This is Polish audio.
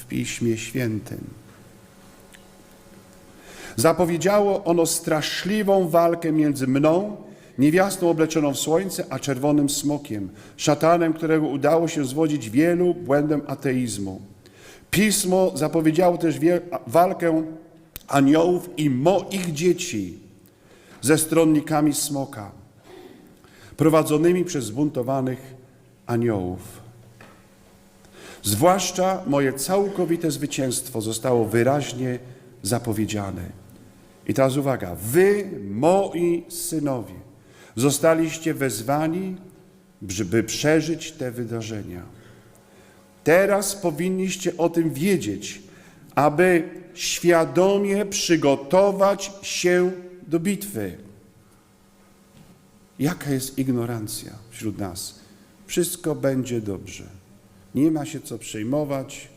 w Piśmie Świętym. Zapowiedziało ono straszliwą walkę między mną, niewiastą obleczoną w słońce, a czerwonym smokiem, szatanem, którego udało się zwodzić wielu błędem ateizmu. Pismo zapowiedziało też walkę aniołów i moich dzieci ze stronnikami smoka, prowadzonymi przez zbuntowanych aniołów. Zwłaszcza moje całkowite zwycięstwo zostało wyraźnie zapowiedziane. I teraz uwaga, wy, moi synowie, zostaliście wezwani, by przeżyć te wydarzenia. Teraz powinniście o tym wiedzieć, aby świadomie przygotować się do bitwy. Jaka jest ignorancja wśród nas? Wszystko będzie dobrze. Nie ma się co przejmować.